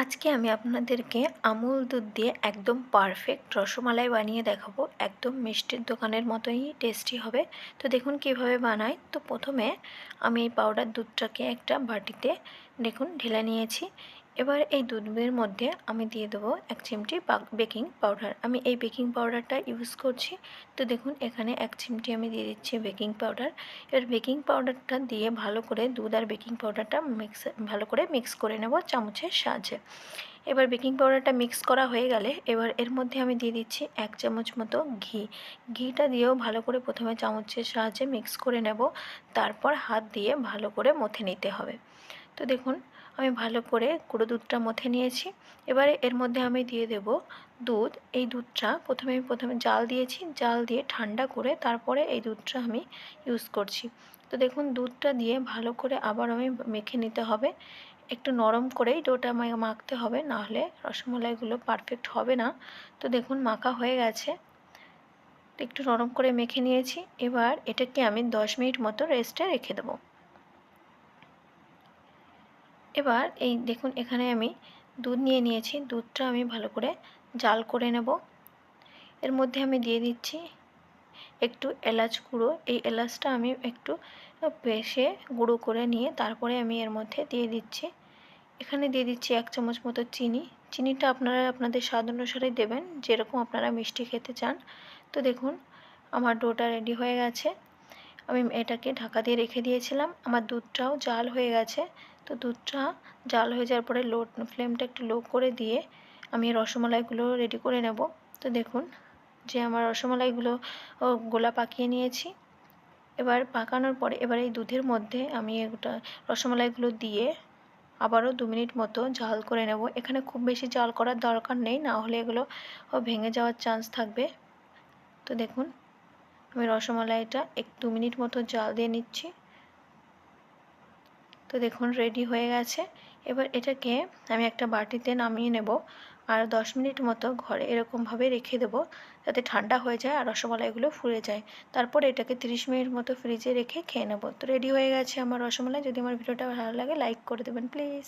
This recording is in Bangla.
আজকে আমি আপনাদেরকে আমুল দুধ দিয়ে একদম পারফেক্ট রসমালাই বানিয়ে দেখাবো। একদম মিষ্টির দোকানের মতোই টেস্টি হবে। তো দেখুন কীভাবে বানাই। তো প্রথমে আমি এই পাউডার দুধটাকে একটা বাটিতে দেখুন ঢেলে নিয়েছি। এবার এই দুধের মধ্যে আমি দিয়ে দেবো এক চিমটি বেকিং পাউডার। আমি এই বেকিং পাউডারটা ইউজ করছি। তো দেখুন, এখানে এক চিমটি আমি দিয়ে দিচ্ছি বেকিং পাউডার। এবার বেকিং পাউডারটা দিয়ে ভালো করে দুধ আর বেকিং পাউডারটা মিক্স, ভালো করে মিক্স করে নেব চামচের সাহায্যে। এবার বেকিং পাউডারটা মিক্স করা হয়ে গেলে এবার এর মধ্যে আমি দিয়ে দিচ্ছি এক চামচ মতো ঘি। ঘিটা দিয়েও ভালো করে প্রথমে চামচের সাহায্যে মিক্স করে নেব, তারপর হাত দিয়ে ভালো করে মথে নিতে হবে। তো দেখুন, আমি ভালো করে গুঁড়ো দুধটা মথে নিয়েছি। এবারে এর মধ্যে আমি দিয়ে দেব দুধ। এই দুধটা প্রথমে আমি প্রথমে জাল দিয়েছি, জাল দিয়ে ঠান্ডা করে তারপরে এই দুধটা আমি ইউজ করছি। তো দেখুন, দুধটা দিয়ে ভালো করে আবার আমি মেখে নিতে হবে। একটু নরম করেই ডোটা মাখতে হবে, নাহলে রসমালাইগুলো পারফেক্ট হবে না। তো দেখুন, মাখা হয়ে গেছে। একটু নরম করে মেখে নিয়েছি। এবার এটাকে আমি দশ মিনিট মতো রেস্টে রেখে দেবো। এবার এই দেখুন, এখানে আমি দুধ নিয়ে নিয়েছি। দুধটা আমি ভালো করে জাল করে নেব। এর মধ্যে আমি দিয়ে দিচ্ছি একটু এলাচ গুঁড়ো, এই এলাচটা আমি একটু পেশে গুঁড়ো করে নিয়ে তারপরে আমি এর মধ্যে দিয়ে দিচ্ছি। এখানে দিয়ে দিচ্ছি এক চামচ মতো চিনি। চিনিটা আপনারা আপনাদের স্বাদ অনুসারে দেবেন, যেরকম আপনারা মিষ্টি খেতে চান। তো দেখুন, আমার ডোটা রেডি হয়ে গেছে। আমি এটাকে ঢাকা দিয়ে রেখে দিয়েছিলাম। আমার দুধটাও জাল হয়ে গেছে। তো দুধটা জাল হয়ে যাওয়ার পরে লো, ফ্লেমটা একটু লো করে দিয়ে আমি রসমালাইগুলো রেডি করে নেব। তো দেখুন যে আমার রসমালাইগুলো গোলা পাকিয়ে নিয়েছি। এবার পাকানোর পরে এবার এই দুধের মধ্যে আমি এটা রসমালাইগুলো দিয়ে আবারও দু মিনিট মতো জাল করে নেব। এখানে খুব বেশি জাল করার দরকার নেই, না হলে এগুলো ভেঙে যাওয়ার চান্স থাকবে। তো দেখুন, আমি রসমালাইটা এক, দু মিনিট মতো জাল দিয়ে নিচ্ছি। তো দেখুন, রেডি হয়ে গেছে। এবার এটাকে আমি একটা বাটিতে নামিয়ে নেব আর দশ মিনিট মতো ঘরে এরকমভাবে রেখে দেবো যাতে ঠান্ডা হয়ে যায় আর রসমালাইগুলো ফুলে যায়। তারপর এটাকে তিরিশ মিনিট মতো ফ্রিজে রেখে খেয়ে নেব। তো রেডি হয়ে গেছে আমার রসমালাই। যদি আমার ভিডিওটা ভালো লাগে, লাইক করে দেবেন, প্লিজ।